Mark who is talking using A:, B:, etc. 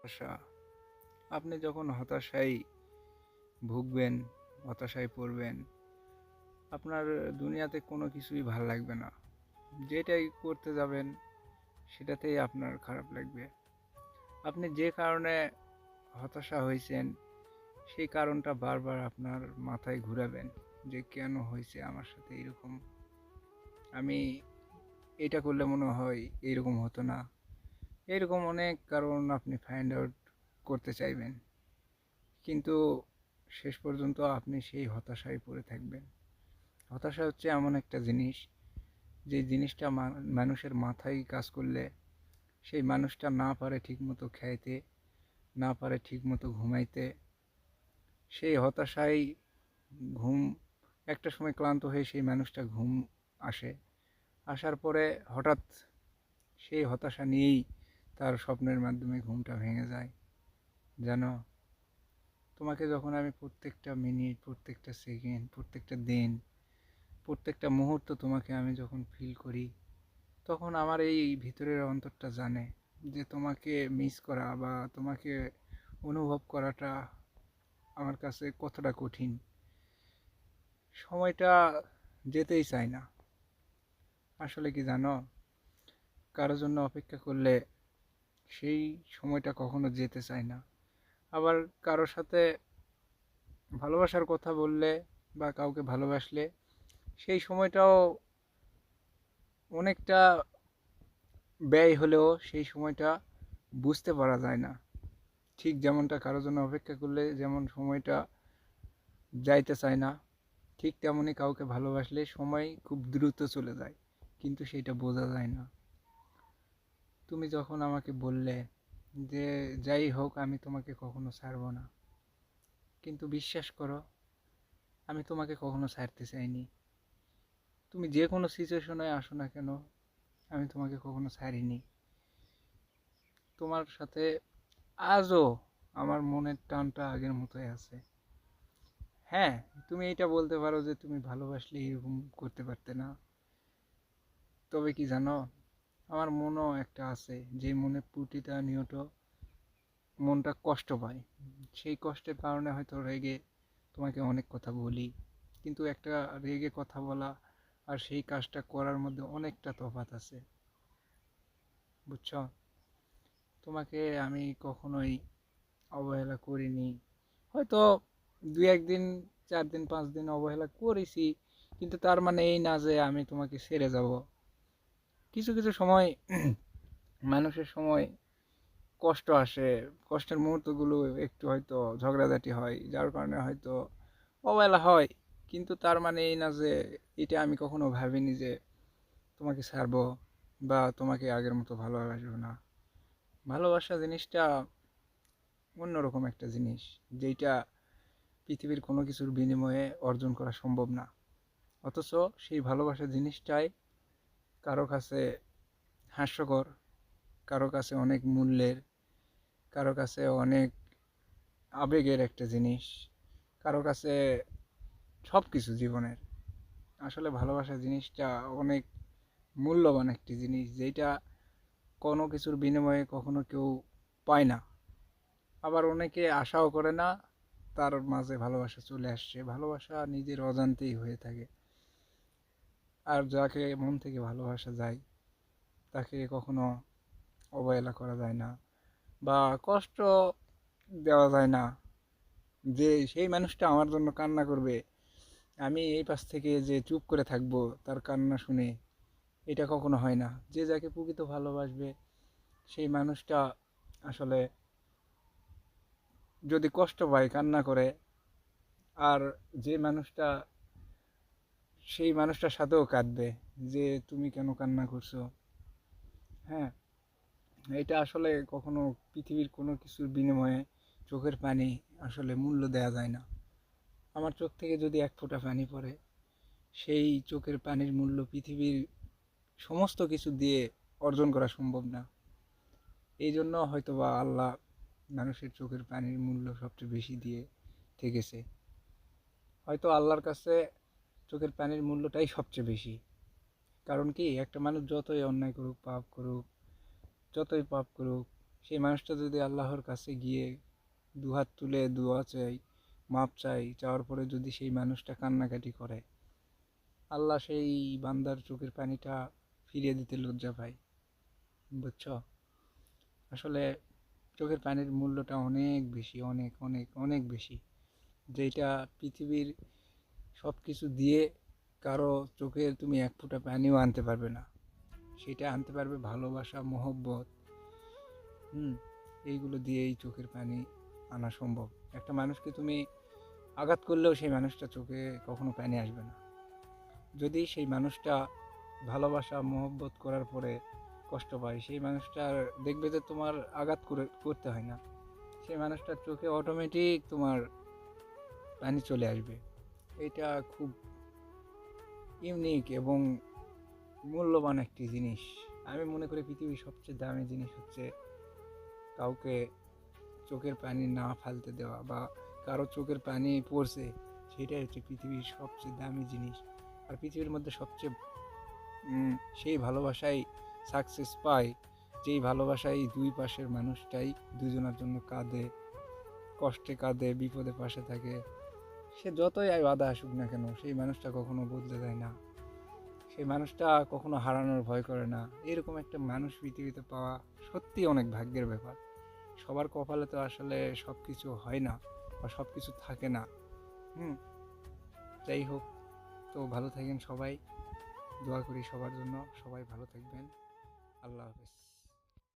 A: হতাশা। আপনি যখন হতাশায় ভুগবেন, হতাশায় পড়বেন, আপনার দুনিয়াতে কোনো কিছুই ভালো লাগবে না। যেটাই করতে যাবেন, সেটাতেই আপনার খারাপ লাগবে। আপনি যে কারণে হতাশা হয়েছেন, সেই কারণটা বারবার আপনার মাথায় ঘুরাবেন যে, কেন হয়েছে আমার সাথে এরকম? আমি এটা করলে মনে হয় এরকম হতো না। এরকম অনেক কারণ আপনি ফাইন্ড আউট করতে চাইবেন। কিন্তু শেষ পর্যন্ত আপনি সেই হতাশায় পড়ে থাকবেন। হতাশা হচ্ছে এমন একটা জিনিস, যে জিনিসটা মানুষের মাথায় কাজ করলে সেই মানুষটা না পারে ঠিকমতো খাইতে না পারে ঠিকমতো ঘুমাইতে। সেই হতাশায় ঘুম, একটা সময় ক্লান্ত হয়ে সেই মানুষটা ঘুম আসে। আসার পরে হঠাৎ সেই হতাশা নিয়েই তার স্বপ্নের মাধ্যমে ঘুমটা ভেঙে যায়। জানো, তোমাকে যখন আমি প্রত্যেকটা মিনিট, প্রত্যেকটা সেকেন্ড, প্রত্যেকটা দিন, প্রত্যেকটা মুহূর্ত তোমাকে আমি যখন ফিল করি, তখন আমার এই ভিতরের অন্তরটা জানে যে তোমাকে মিস করা বা তোমাকে অনুভব করাটা আমার কাছে কতটা কঠিন। সময়টা যেতেই চায় না। আসলে কি জানো, কারোর জন্য অপেক্ষা করলে সেই সময়টা কখনো যেতে চায় না। আবার কারোর সাথে ভালোবাসার কথা বললে বা কাউকে ভালোবাসলে সেই সময়টাও অনেকটা ব্যয় হলেও সেই সময়টা বুঝতে পারা যায় না। ঠিক যেমনটা কারোর জন্য অপেক্ষা করলে যেমন সময়টা যাইতে চায় না, ঠিক তেমনই কাউকে ভালোবাসলে সময় খুব দ্রুত চলে যায়, কিন্তু সেটা বোঝা যায় না। তুমি যখন আমাকে বললে যে, যাই হোক, আমি তোমাকে কখনো ছাড়বো না। কিন্তু বিশ্বাস করো, আমি তোমাকে কখনো ছাড়তে চাইনি। তুমি যে কোনো সিচুয়েশনে আসো না কেন, আমি তোমাকে কখনো ছাড়িনি। তোমার সাথে আজও আমার মনের টানটা আগের মতোই আছে। হ্যাঁ তুমি এটা বলতে পারো যে, তুমি ভালোবাসলে এরকম করতে পারতে না। তবে কি জানো আমার মনও একটা আছে, যে মনে প্রতিটা নিয়ত মনটা কষ্ট পায়। সেই কষ্টের কারণে হয়তো রেগে তোমাকে অনেক কথা বলি, কিন্তু একটা রেগে কথা বলা আর সেই কাজটা করার মধ্যে অনেকটা তফাৎ আছে। বুঝছ? তোমাকে আমি কখনোই অবহেলা করিনি। হয়তো দুই একদিন, চার দিন, পাঁচ দিন অবহেলা করেছি, কিন্তু তার মানে এই না যে আমি তোমাকে ছেড়ে যাব। কিছু কিছু সময় মানুষের সময় কষ্ট আসে। কষ্টের মুহূর্তগুলো একটু হয়তো ঝগড়াঝাটি হয়, যার কারণে হয়তো অবহেলা হয়। কিন্তু তার মানে এই না যে এটা আমি কখনো ভাবিনি যে তোমাকে ছাড়বো বা তোমাকে আগের মতো ভালোবাসবো না। ভালোবাসা জিনিসটা অন্যরকম একটা জিনিস যেটা পৃথিবীর কোনো কিছুর বিনিময়ে অর্জন করা সম্ভব না। অথচ সেই ভালোবাসা জিনিসটাই কারও কাছে হাস্যকর, কারও কাছে অনেক মূল্যের, কারও কাছে অনেক আবেগের একটা জিনিস, কারও কাছে সব কিছু জীবনের। আসলে ভালোবাসা জিনিসটা অনেক মূল্যবান একটি জিনিস যেটা কোনো কিছুর বিনিময়ে কখনো কেউ পায় না। আবার অনেকে আশাও করে না, তার মাঝে ভালোবাসা চলে আসছে। ভালোবাসা নিজের অজান্তেই হয়ে থাকে। আর যাকে মন থেকে ভালোবাসা যায়, তাকে কখনো অবহেলা করা যায় না বা কষ্ট দেওয়া যায় না যে সেই মানুষটা আমার জন্য কান্না করবে। আমি এই পাশ থেকে যে চুপ করে থাকব তার কান্না শুনে এটা কখনো হয় না। যে যাকে প্রকৃত ভালোবাসবে, সেই মানুষটা আসলে যদি কষ্ট পায়, কান্না করে, আর যে মানুষটা সেই মানুষটার সাথেও কাঁদবে যে তুমি কেন কান্না করছ। হ্যাঁ? এটা আসলে কখনো পৃথিবীর কোনো কিছুর বিনিময়ে চোখের পানি আসলে মূল্য দেওয়া যায় না। আমার চোখ থেকে যদি এক ফোঁটা পানি পড়ে, সেই চোখের পানির মূল্য পৃথিবীর সমস্ত কিছু দিয়ে অর্জন করা সম্ভব না। এই জন্য হয়তো বা আল্লাহ মানুষের চোখের পানির মূল্য সবচেয়ে বেশি দিয়ে থেকেছে। হয়তো আল্লাহর কাছে চোখের পানির মূল্যটাই সবচেয়ে বেশি। কারণ কি, একটা মানুষ যতই অন্যায় করুক, পাপ করুক, যতই পাপ করুক, সেই মানুষটা যদি আল্লাহর কাছে গিয়ে দুহাত তুলে দোয়া চাই, মাপ চাই, চাওয়ার পরে যদি সেই মানুষটা কান্নাকাটি করে, আল্লাহ সেই বান্দার চোখের পানিটা ফিরিয়ে দিতে লজ্জা পায়। বুঝছ? আসলে চোখের পানির মূল্যটা অনেক বেশি, অনেক অনেক অনেক বেশি। যেটা পৃথিবীর সব কিছু দিয়ে কারও চোখে তুমি এক ফোঁটা পানিও আনতে পারবে না। সেটা আনতে পারবে ভালোবাসা, মহব্বত। হুম, এইগুলো দিয়েই চোখের পানি আনা সম্ভব। একটা মানুষকে তুমি আঘাত করলেও সেই মানুষটা চোখে কখনো পানি আসবে না। যদি সেই মানুষটা ভালোবাসা, মহব্বত করার পরে কষ্ট পায়, সেই মানুষটার দেখবে যে তোমার আঘাত করে, করতে হয় না। সেই মানুষটার চোখে অটোমেটিক তোমার পানি চলে আসবে। এটা খুব ইউনিক এবং মূল্যবান একটি জিনিস। আমি মনে করি পৃথিবীর সবচেয়ে দামি জিনিস হচ্ছে কাউকে চোখের পানি না ফালতে দেওয়া বা কারও চোখের পানি পড়ছে, সেটাই হচ্ছে পৃথিবীর সবচেয়ে দামি জিনিস। আর পৃথিবীর মধ্যে সবচেয়ে সেই ভালোবাসাই সাকসেস পায়, যেই ভালোবাসাই দুই পাশের মানুষটাই দুজনের জন্য কাঁদে, কষ্টে কাঁদে, বিপদে পাশে থাকে। সে যতই আয় বাধা আসুক না কেন, সেই মানুষটা কখনো বদলে যায় না। সেই মানুষটা কখনো হারানোর ভয় করে না। এরকম একটা মানুষ পৃথিবীতে পাওয়া সত্যি অনেক ভাগ্যের ব্যাপার। সবার কপালে তো আসলে সব কিছু হয় না বা সব কিছু থাকে না। হুম, যাই হোক, তো ভালো থাকেন সবাই। দোয়া করি সবার জন্য। সবাই ভালো থাকবেন। আল্লাহ হাফেজ।